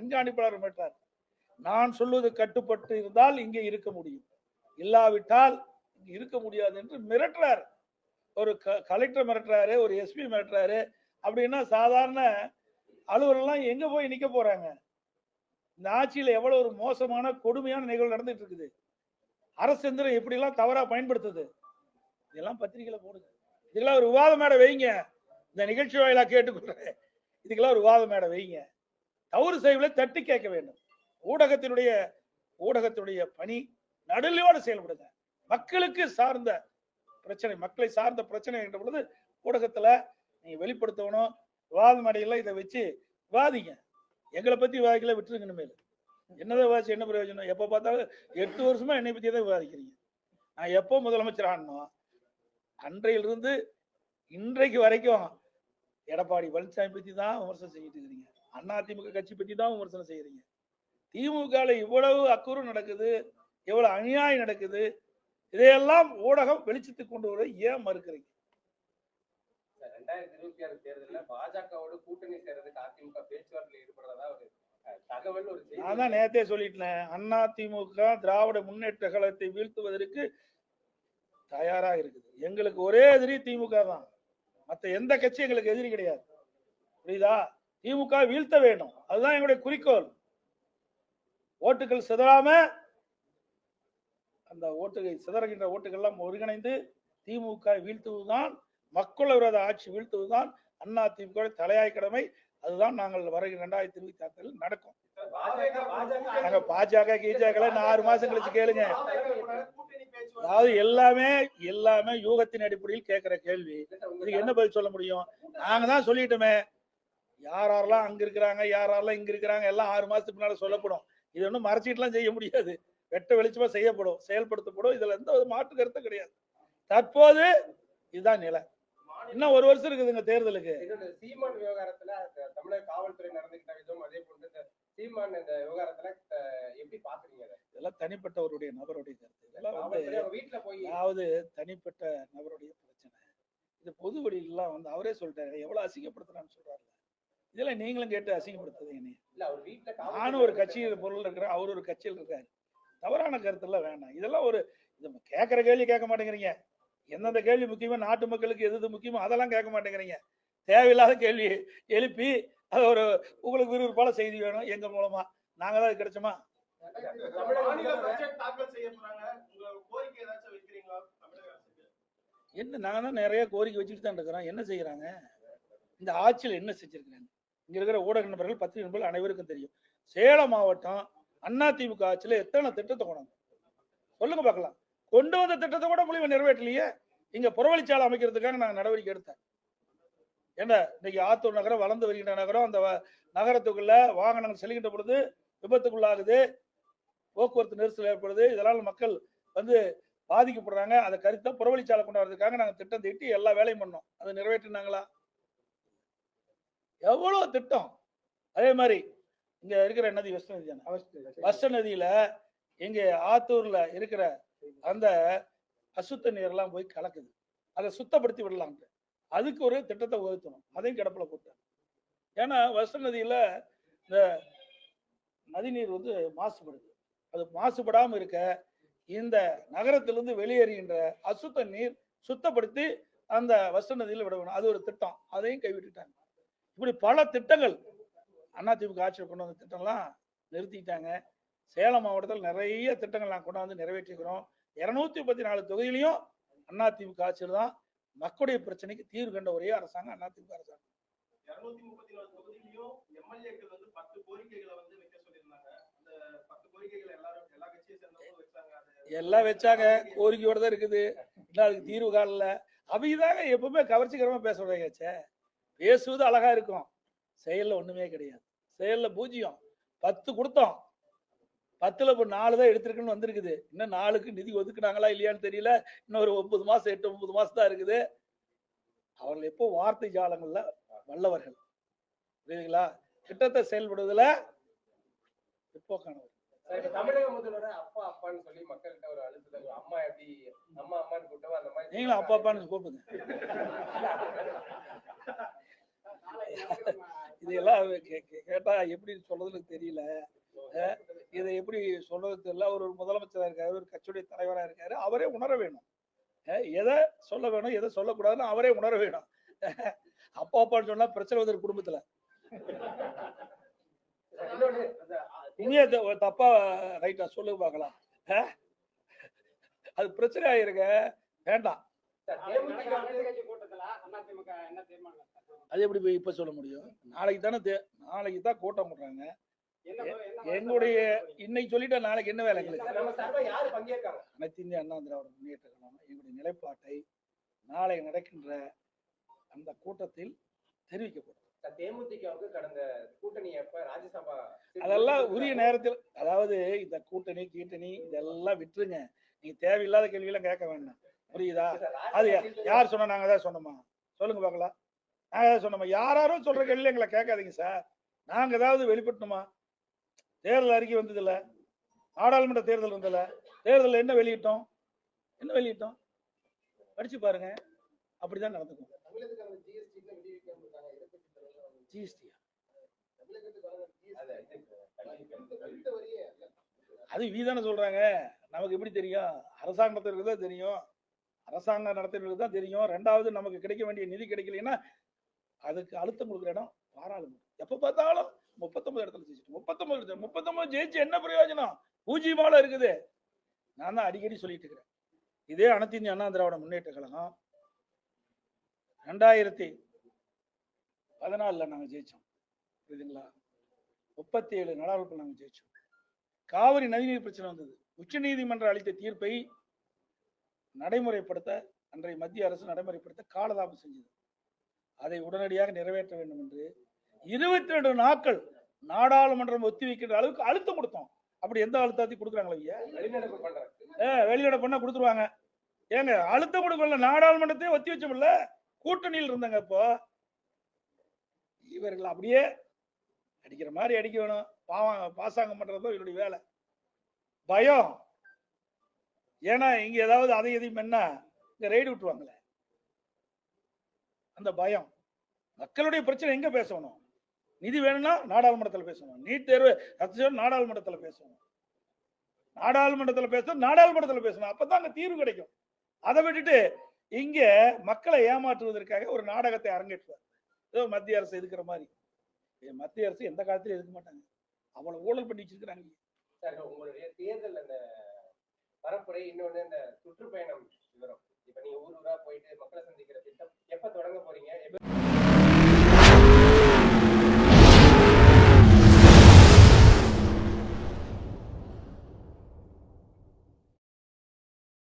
கண்காணிப்பாளர் மிரட்டுறார் நான் சொல்வது கட்டுப்பட்டு இருந்தால் இங்கே இருக்க முடியும். இல்லாவிட்டால் இங்கே இருக்க முடியாது என்று மிரட்டுறார். ஒரு க- கலெக்டர் மிரட்டுறாரு ஒரு எஸ்பி மிரட்டுறாரு. அப்படின்னா சாதாரண அலுவலர்லாம் எங்க போய் நிக்க போறாங்க? இந்த ஆட்சியில எவ்வளவு ஒரு மோசமான கொடுமையான நிகழ்வு நடந்துட்டு இருக்குது. அரசு எந்திரம் எப்படிலாம் எல்லாம் தவறா பயன்படுத்துது. இதெல்லாம் பத்திரிகையில போடுங்க. இதுக்கெல்லாம் ஒரு விவாத மேடை வைங்க. இந்த நிகழ்ச்சி வாயிலா கேட்டுக்கொள்றேன். இதுக்கெல்லாம் ஒரு விவாத மேடை வைங்க. தவறு செய்வதை தட்டி கேட்க வேண்டும். ஊடகத்தினுடைய ஊடகத்தினுடைய பணி நடுநிலையோடு செயல்படுங்க. மக்களுக்கு சார்ந்த பிரச்சனை மக்களை சார்ந்த பிரச்சனை என்ற பொழுது ஊடகத்தில் நீங்கள் வெளிப்படுத்தணும் விவாத மேடையில இதை வச்சு விவாதிங்க. எங்களை பற்றி விவாதிக்கல விட்டுருங்க இனிமேல். என்னதான் விவாதிச்சு என்ன பிரயோஜனம்? எப்போ பார்த்தாலும் எட்டு வருஷமா என்னை பற்றி தான் விவாதிக்கிறீங்க. நான் எப்போ முதலமைச்சர் ஆனோம் அன்றையிலிருந்து இன்றைக்கு வரைக்கும் எடப்பாடி பழனிசாமி பற்றி தான் விமர்சனம் செஞ்சுட்டு இருக்கிறீங்க. அண்ணா திமுக கட்சி பத்தி தான் விமர்சனம் செய்யறீங்க. திமுகல இவ்வளவு அக்குறு நடக்குது எவ்வளவு அநியாயம் நடக்குது இதையெல்லாம் ஊடகம் வெளிச்சத்துக்கு கொண்டு வர ஏன் மறுக்கிறீங்க? ரெண்டாயிரத்தி இருபத்தி ஆறு தேர்தலில் பாஜகவோட கூட்டணி சேர்றதுக்கு அதிமுக பேச்சுவார்த்தையில் ஈடுபடுறதா ஒரு நான் தான் நேத்தே சொல்லிட்டேன் அண்ணா திமுக திராவிட முன்னேற்ற கழகத்தை வீழ்த்துவதற்கு தயாரா இருக்குது. எங்களுக்கு ஒரே எதிரி திமுக தான். மத்த எந்த கட்சி எங்களுக்கு எதிரி கிடையாது. புரியுதா? திமுக வீழ்த்த வேண்டும். அதுதான் எங்களுடைய குறிக்கோள். ஓட்டுகள் சிதறாம அந்த ஓட்டுகள் சிதறுகின்ற ஓட்டுகள் எல்லாம் ஒருங்கிணைந்து திமுக வீழ்த்துவதுதான் மக்கள் விரோத ஆட்சி வீழ்த்துவதுதான் அண்ணா திமுக தலையாய் கடமை. அதுதான் நாங்கள் வருகிற ரெண்டாயிரத்தி இருபத்தி ஆறில் நடக்கும். பாஜக நாங்க பாஜக கீஜாக்களை நான் ஆறு மாசம் கழிச்சு கேளுங்க. அதாவது எல்லாமே எல்லாமே யூகத்தின் அடிப்படையில் கேட்கிற கேள்வி. இதுக்கு என்ன பதில் சொல்ல முடியும்? நாங்க தான் சொல்லிட்டோமே. யார் யாரெல்லாம் அங்க இருக்கிறாங்க யார் யாரெல்லாம் இங்க இருக்கிறாங்க எல்லாம் ஆறு மாசத்துக்கு முன்னால சொல்லப்படும். இது ஒன்றும் மறைச்சிட்டுலாம் செய்ய முடியாது. வெட்ட வெளிச்சமா செய்யப்படும் செயல்படுத்தப்படும். இதுல எந்த ஒரு மாற்று கருத்தும் கிடையாது. தற்போது இதுதான் நிலை. இன்னும் ஒரு வருஷம் இருக்குதுங்க தேர்தலுக்கு. சீமான் விவகாரத்துல தமிழக காவல்துறை நடந்துகிட்ட விதம் அதே போன்று இந்த சீமான் இந்த விவகாரத்துல எப்படி பாக்குறீங்க? இதெல்லாம் தனிப்பட்டவருடைய நபருடைய கருத்து. இதெல்லாம் வீட்டுல போய் அதாவது தனிப்பட்ட நபருடைய பிரச்சனை. இது பொது வழியிலாம் வந்து அவரே சொல்லிட்டாரு. எவ்வளவு அசிங்கப்படுத்துறான்னு சொல்றாரு இதெல்லாம் நீங்களும் கேட்டு அசிங்கப்படுத்துது என்னைய. நானும் ஒரு கட்சியில் பொருள் இருக்கிறேன் அவர் ஒரு கட்சியில் இருக்காரு. தவறான கருத்தெல்லாம் வேணாம். இதெல்லாம் ஒரு இது கேட்கிற கேள்வி கேட்க மாட்டேங்கிறீங்க. எந்தெந்த கேள்வி முக்கியமோ நாட்டு மக்களுக்கு எது எது முக்கியமோ அதெல்லாம் கேட்க மாட்டேங்கிறீங்க. தேவையில்லாத கேள்வி எழுப்பி அது ஒரு உங்களுக்கு விறுவிறுப்பான செய்தி வேணும் எங்க மூலமா. நாங்க தான் அது கிடைச்சோமா? என்ன நாங்க தான் நிறைய கோரிக்கை வச்சுட்டு தான் இருக்கிறோம். என்ன செய்யறாங்க? இந்த ஆட்சியில் என்ன செஞ்சிருக்காங்க இங்க இருக்கிற ஊடக நண்பர்கள் பத்திரிகை நண்பர்கள் அனைவருக்கும் தெரியும். சேலம் மாவட்டம் அண்ணா திமுக ஆட்சியில எத்தனை திட்டத்தை கொண்டாங்க? சொல்லுங்க பார்க்கலாம். கொண்டு வந்த திட்டத்தை கூட முடிவு நிறைவேற்றலையே. இங்க புறவழிச்சாலை அமைக்கிறதுக்காக நாங்க நடவடிக்கை எடுத்தேன். ஏன்னா இன்னைக்கு ஆத்தூர் நகரம் வளர்ந்து வருகின்ற நகரம் அந்த வ- நகரத்துக்குள்ள வாகனங்கள் செல்கின்ற பொழுது விபத்துக்குள்ளாகுது. போக்குவரத்து நெரிசல் ஏற்படுது. இதனால் மக்கள் வந்து பாதிக்கப்படுறாங்க. அதை கருத்தை புறவழிச்சாலை கொண்டாடுறதுக்காக நாங்கள் திட்டம் தீட்டி எல்லா வேலையும் பண்ணோம். அதை நிறைவேற்றினாங்களா? எவ்வளவு திட்டம்? அதே மாதிரி இங்க இருக்கிற நதி வெஸ்ட் நதி தானே வெஸ்ட் நதியில இங்க ஆத்தூர்ல இருக்கிற அந்த அசுத்த நீரெல்லாம் போய் கலக்குது. அதை சுத்தப்படுத்தி விடலாம் அதுக்கு ஒரு திட்டத்தை உயர்த்தணும். அதையும் கிடப்புல போட்டாங்க ஏன்னா வெஸ்ட் நதியில இந்த நதிநீர் வந்து மாசுபடுது. அது மாசுபடாம இருக்க இந்த நகரத்திலிருந்து வெளியேறுகின்ற அசுத்த நீர் சுத்தப்படுத்தி அந்த வச நதியில் விட வேணும் அது ஒரு திட்டம். அதையும் கைவிட்டுட்டாங்க. இப்படி பல திட்டங்கள் அதிமுக ஆட்சியில் கொண்டு வந்த திட்டம்லாம் நிறுத்திட்டாங்க சேலம் மாவட்டத்தில் நிறைய திட்டங்கள் நான் கொண்டு வந்து நிறைவேற்றிக்கிறோம் இருநூத்தி முப்பத்தி நாலு தொகுதியிலையும் அதிமுக ஆட்சியில் தான் மக்களுடைய பிரச்சனைக்கு தீர்வு கண்ட ஒரே அரசாங்கம் அதிமுக அரசாங்கம். எல்லாம் வச்சாங்க. கோரிக்கையோட தான் இருக்குது. இன்னும் அதுக்கு தீர்வு காணல. அவைதாங்க எப்பவுமே கவர்ச்சிகரமா பேச விடாங்கச்சே பேசுவது அழகா இருக்கும். செயல்ல ஒண்ணுமே கிடையாது. செயல்ல பூஜ்ஜியம். பத்து கொடுத்தோம். பத்துல இப்ப நாலு தான் எடுத்திருக்குன்னு வந்திருக்குது. இன்னும் நாலுக்கு நிதி ஒதுக்குனாங்களா இல்லையான்னு தெரியல. இன்னும் ஒரு ஒன்பது மாசம் எட்டு ஒன்பது மாசம் தான் இருக்குது. அவர்கள் எப்போ வார்த்தை ஜாலங்கள்ல வல்லவர்கள். புரியுதுங்களா? திட்டத்தை செயல்படுவதில் இப்ப தமிழக முதல்வர் அப்பா அப்பான்னு சொல்லி மக்கள்கிட்ட ஒரு அழுத்தம். அம்மா எப்படி அம்மா அம்மான்னு கூட்டவோ அந்த மாதிரி நீங்களும் அப்பா அப்பான்னு கூப்பிடுங்க. கே- கேட்டா எப்படி சொல்றதுன்னு தெரியல. இதை எப்படி சொல்றது தெரியல. அவர் ஒரு முதலமைச்சரா இருக்காரு ஒரு கட்சியுடைய தலைவரா இருக்காரு. அவரே உணர வேணும். எதை சொல்ல வேணும் எதை சொல்லக்கூடாதுன்னு அவரே உணர வேணும். அப்பா அப்பான்னு சொன்னா பிரச்சனை வந்து ஒரு குடும்பத்துல த- தப்பா ரைட்டா சொல்லுங்க பார்க்கலாம்? அது பிரச்சனை ஆயிருங்க. வேண்டாம். அது எப்படி போய் இப்ப சொல்ல முடியும்? நாளைக்கு தானே தே- நாளைக்கு தான் கூட்டம் போடுறாங்க. எங்களுடைய இன்னைக்கு சொல்லிட்டா நாளைக்கு என்ன வேலை எங்களுக்கு? அனைத்து இந்திய அண்ணா திராவிட முன்னேற்ற கழகம் எங்களுடைய நிலைப்பாட்டை நாளை நடக்கின்ற அந்த கூட்டத்தில் தெரிவிக்கப்படும். தேமுதிகவுக்கு கடந்த கூட்டணி அப்ப ராஜ்யசபா அதெல்லாம் உரிய நேரத்தில் அதாவது இந்த கூட்டணி கீட்டணி இதெல்லாம் விட்டுருங்க. நீங்க தேவையில்லாத கேள்வியெல்லாம் கேட்க வேண்டாம். புரியுதா? அது யார் சொன்னா நாங்க தான் சொன்னோமா? சொல்லுங்க பார்க்கலாம். நாங்க தான் சொன்னோமா? யாராரும் சொல்ற கேள்வி எங்களை கேட்காதீங்க சார் நாங்க ஏதாவது வெளிப்படுத்தணுமா தேர்தல் அறிக்கை வந்ததில்ல. நாடாளுமன்ற தேர்தல் வந்ததில்ல தேர்தல் என்ன வெளியிட்டோம்? என்ன வெளியிட்டோம்? படிச்சு பாருங்க. அப்படிதான் நடந்துக்கும். ஜிஎஸ்டி அது நீ தானே சொல்றாங்க. நமக்கு எப்படி தெரியும்? அரசாங்கத்திற்கு தான் தெரியும். அரசாங்கம் நடத்துறதுக்கு தான் தெரியும். ரெண்டாவது நமக்கு கிடைக்க வேண்டிய நிதி கிடைக்கலன்னா அதுக்கு அழுத்தம் கொடுக்குற இடம் பாராளுமன்றம் எப்ப பார்த்தாலும் முப்பத்தொன்பது இடத்துல ஜெயிச்சிட்டு முப்பத்தொன்பது இடத்துல முப்பத்தொன்பது ஜெயிச்சு என்ன பிரயோஜனம்? பூஜ்ஜியமால இருக்குது. நான் தான் அடிக்கடி சொல்லிட்டு இருக்கிறேன். இதே அனைத்து இந்திய அண்ணா திராவிட முன்னேற்ற கழகம் ரெண்டாயிரத்தி பதினாலுல நாங்கள் ஜெயிச்சோம். புரியுதுங்களா? முப்பத்தி ஏழு நாடாளுமன்றம் நாங்கள் ஜெயிச்சோம். காவிரி நதிநீர் பிரச்சனை வந்தது. உச்ச நீதிமன்றம் அளித்த தீர்ப்பை நடைமுறைப்படுத்த அன்றைய மத்திய அரசு நடைமுறைப்படுத்த காலதாமம் செஞ்சது. அதை உடனடியாக நிறைவேற்ற வேண்டும் என்று இருபத்தி ரெண்டு நாட்கள் நாடாளுமன்றம் ஒத்திவைக்கின்ற அளவுக்கு அழுத்தம் கொடுத்தோம். அப்படி எந்த அழுத்தத்தையும் கொடுக்குறாங்களா ஐயா? வெளிநடப்பு பண்ணா கொடுத்துருவாங்க. ஏங்க அழுத்தம் கொடுக்கல நாடாளுமன்றத்தையே ஒத்தி வச்சோம்ல? கூட்டணியில் இருந்தாங்க இப்போ. இவர்கள் அப்படியே அடிக்கிற மாதிரி அடிக்க வேணும். பாவம் பாசாங்கம் பண்றது தான் இவருடைய வேலை. பயம். ஏன்னா இங்க ஏதாவது அதை எதையும் என்ன? இங்க ரைடு விட்டுருவாங்களே. அந்த பயம். மக்களுடைய பிரச்சனை எங்க பேசணும்? நிதி வேணும்னா நாடாளுமன்றத்தில் பேசணும். நீட் தேர்வு ரத்து நாடாளுமன்றத்தில் பேசணும். நாடாளுமன்றத்தில் பேசணும் நாடாளுமன்றத்தில் பேசணும். அப்பதான் அங்க தீர்வு கிடைக்கும். அதை விட்டுட்டு இங்க மக்களை ஏமாற்றுவதற்காக ஒரு நாடகத்தை அரங்கேற்றுவார். ஏதோ மத்திய அரசு எதுக்குற மாதிரி. மத்திய அரசு எந்த காலத்திலும் எதுக்க மாட்டாங்க. அவ்வளவு ஊழல் பண்ணி வச்சிருக்கிறாங்க சார் உங்களுடைய தேர்தல் அந்த பரப்புரை. இன்னொன்னு இந்த சுற்றுப்பயணம்